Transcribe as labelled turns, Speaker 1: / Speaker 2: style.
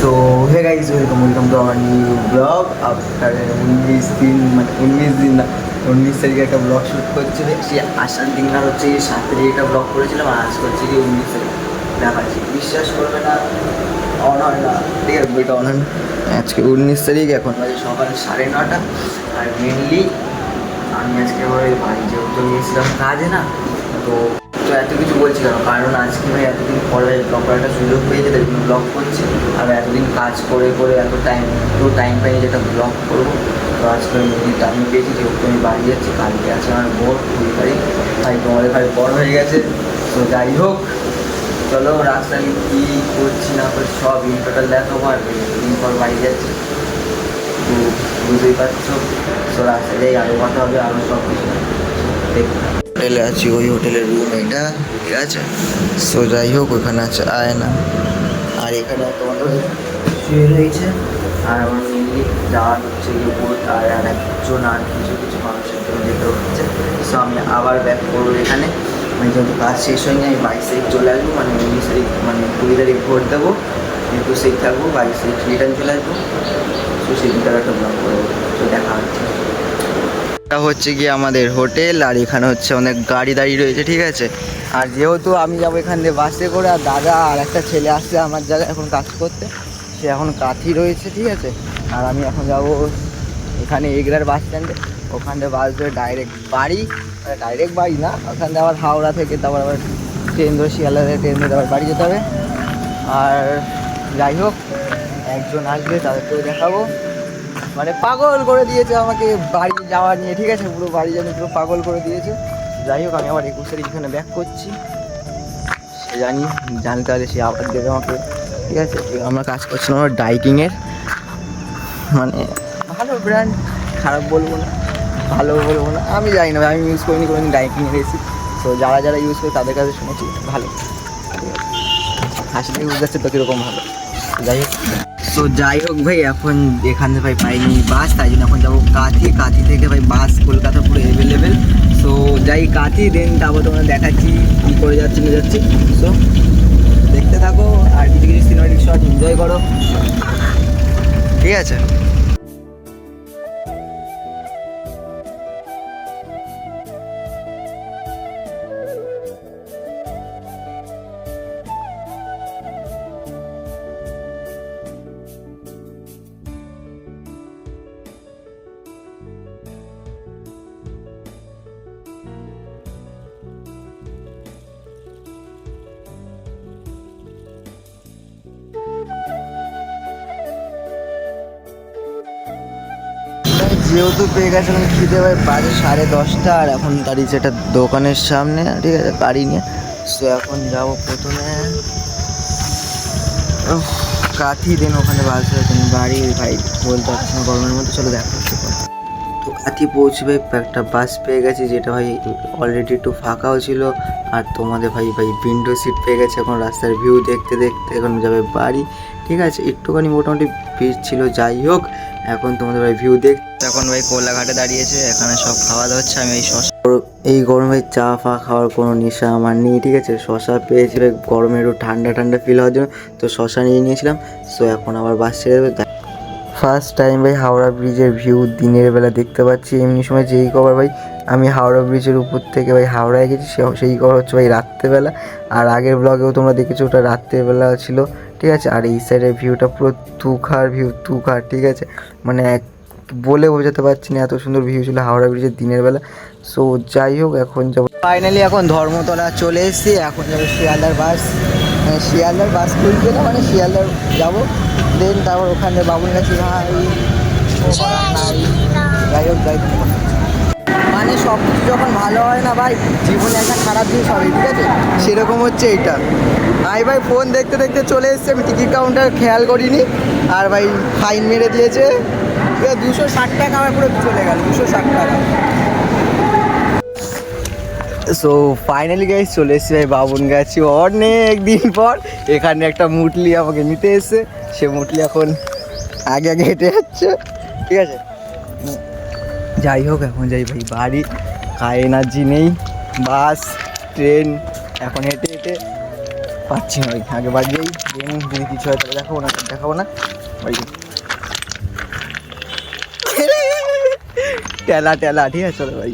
Speaker 1: So hey guys welcome welcome to আমার new blog after উনিশ দিন মানে উনিশ দিন না, উনিশ তারিখে একটা ব্লগ শ্যুট করছে সে আসার দিন আর হচ্ছে সাত তারিখে একটা ব্লগ করেছিলাম, আর আজ করছে কি উনিশ তারিখ। দেখাচ্ছি বিশ্বাস করবে না অন না। ঠিক আছে, বইটা অন আজকে উনিশ তারিখ, এখন বাজে সকাল সাড়ে নটা। আর মেনলি আমি আজকে আমার বাড়ি যেহেতু নিয়েছিলাম কাজে না, তো তো এত কিছু বলছি কেন? কারণ আজকে ভাই এতদিন পরে ব্লগ করার একটা সুযোগ পেয়েছে, তাই জন্য ব্লগ করছি। আর এতদিন কাজ করে করে এত টাইম তো টাইম পাইনি যেটা ব্লগ করব, তো আজকে আমি যদি টাইম পেয়েছি, যেহেতু আমি বাড়ি যাচ্ছি, কালকে আছে আমার বোর, কুড়ি তারিখ। তাই তোমাদের ভাই বড় হয়ে গেছে। তো যাই হোক, চলো রাস্তায় আমি কী করছি, না করছি, সব ইনটোটাল দেখাবো আর দিন পর বাড়ি যাচ্ছি। তো বুঝতেই পারছ। তো রাস্তায় যাই আরও কথা হবে আরও সব কিছু হোটেলে আছি ওই হোটেলের রুম এটা ঠিক আছে সো যাই হোক ওখানে আছে আয়না আর এখানে তোমাদের শুয়ে রয়েছে আর আমার মেনলি যাওয়ার হচ্ছে বোট আর একজন আর কিছু কিছু মানুষের জন্য যেতে হচ্ছে সো আমি আবার ব্যাক করব এখানে মানে যেহেতু কাজ শেষ হয়নি আমি বাইশ তারিখ চলে আসব মানে উনিশ তারিখ মানে কুড়ি তারিখ ভোট দেবো একুশ তারিখ থাকব বাইশ তারিখ রিটার্ন চলে আসব তো সেদিনটার একটা ব্লগ করব তো দেখা হচ্ছে এটা হচ্ছে গিয়ে আমাদের হোটেল, আর এখানে হচ্ছে অনেক গাড়ি দাঁড়িয়ে রয়েছে, ঠিক আছে? আর যেহেতু আমি যাব এখান দিয়ে বাসে করে, আর দাদা আর একটা ছেলে আসছে আমার জায়গায় এখন কাজ করতে, সে এখন কাঠি রয়েছে, ঠিক আছে? আর আমি এখন যাব এখানে এগরার বাস স্ট্যান্ডে। ওখান থেকে বাস ধরে ডাইরেক্ট বাড়ি ডাইরেক্ট বাড়ি না, ওখান থেকে আবার হাওড়া থেকে তারপর আবার ট্রেন ধরে শিয়ালদা থেকে ট্রেন ধরে আবার বাড়ি যেতে হবে। আর যাই হোক, একজন আসবে, তাদেরকেও দেখাবো। মানে পাগল করে দিয়েছে আমাকে বাড়ি যাওয়া নিয়ে, ঠিক আছে? পুরো বাড়ি যেন পুরো পাগল করে দিয়েছে। যাই হোক, আমি আবার একুশ তারিখ এখানে ব্যাক করছি। সে জানি, জানতে পারে সে আবার দেবে আমাকে, ঠিক আছে? আমরা কাজ করছিলাম আমার ডাইকিংয়ের মানে ভালো ব্র্যান্ড খারাপ বলব না, ভালো বলব না। আমি জানি না, আমি ইউজ করিনি, কোনোদিন ডাইকিংয়ের এসি তো যারা যারা ইউজ করে তাদের কাছে শুনেছি, ভালো। হাসি থেকে বুঝতে যাচ্ছে তো কীরকম ভালো যাই হোক। তো যাই হোক ভাই, এখন এখানে ভাই পাইনি বাস তাই জন্য এখন যাব কাঁথি। কাঁথি থেকে ভাই বাস কলকাতা পুরো অ্যাভেলেবেল সো যাই, কাঁথি দেন তারপর তোমরা দেখাচ্ছি কী করে যাচ্ছি না যাচ্ছি। সো দেখতে থাকো, আর কিছু কিছু সিনেমাটিক শট এনজয় করো। ঠিক আছে? যেহেতু পেয়ে গেছিলাম খিদে ভাই বাজে সাড়ে দশটা, আর এখন দাঁড়িয়েছে একটা দোকানের সামনে, ঠিক আছে, গাড়ি নিয়ে। সো এখন যাব প্রথমে। কাঠি দেন ওখানে বাস রয়েছেন বাড়ি ভাই বলতে পারছি না, গরমের মধ্যে চলো দেখা হচ্ছে তো কাঠি পৌঁছবে একটা বাস পেয়ে গেছি, যেটা ভাই অলরেডি একটু ফাঁকাও ছিল। আর তোমাদের ভাই ভাই উইন্ডো সিট পেয়ে গেছে, এখন রাস্তার ভিউ দেখতে দেখতে এখন যাবে বাড়ি। ঠিক আছে, একটুখানি মোটামুটি ভিড় ছিল, যাই হোক। এখন তোমাদের ভাই ভিউ দেখ এখন ভাই কোলাঘাটে দাঁড়িয়েছে এখানে সব খাওয়া দাওয়া হচ্ছে আমি এই শশা এই গরমে চা ফা খাওয়ার কোনো নেশা আমার নেই ঠিক আছে? শশা পেয়েছি ভাই গরমে একটু ঠান্ডা ঠান্ডা ফিল হওয়ার জন্য তো শশা নিয়ে নিয়েছিলাম সো এখন আবার বাস ছেড়ে দেবে ফার্স্ট টাইম ভাই হাওড়া ব্রিজের ভিউ দিনের বেলা দেখতে পাচ্ছি এমনি সময় যেই কভার ভাই আমি হাওড়া ব্রিজের উপর থেকে ভাই হাওড়ায় গেছি সেই কভার হচ্ছে ভাই রাত্রেবেলা আর আগের ব্লগেও তোমরা দেখেছ ওটা রাত্রেবেলা ছিল ঠিক আছে? আর এই সাইডের ভিউটা পুরো তুখার ভিউ তুখার ঠিক আছে? মানে বলে বোঝাতে পারছি না এত সুন্দর ভিউ ছিল হাওড়া ব্রিজের দিনের বেলা। সো যাই হোক এখন যাব। ফাইনালি এখন ধর্মতলা চলে এসেছি। এখন যাব শিয়ালদার বাস মানে শিয়ালদার বাস খুলছে না? মানে শিয়ালদার যাব। দেন তারপর ওখানে বাবুল গাছি ভাই যাই হোক যাই মানে সব কিছু যখন ভালো হয় না ভাই জীবনে একটা খারাপ জিনিস হবে ঠিক আছে? সেরকম হচ্ছে এইটা। ভাই ভাই ফোন দেখতে দেখতে চলে এসছে, আমি টিকিট কাউন্টার খেয়াল করিনি। আর ভাই ফাইন মেরে দিয়েছে। দুশো ষাট টাকা আমার পুরো চলে গেল, দুশো ষাট টাকা। সো ফাইনালি গাইস চলে এসেছি ভাই বাবুন গাছি। অনেক দিন পর এখানে একটা মুটলি আমাকে নিতে এসছে। সে মুটলি এখন আগে আগে হেঁটে যাচ্ছে। ঠিক আছে? যাই হোক, এখন যাই ভাই বাড়ি। খায় এনার্জি নেই, বাস, ট্রেন, এখন হেঁটে হেঁটে পাচ্ছি না আগে বাড়ি যাই যদি কিছু হয় তাহলে দেখাবো না দেখাবো না। বাড়ি। টেলা টেলা ঠিক আছে, চলো ভাই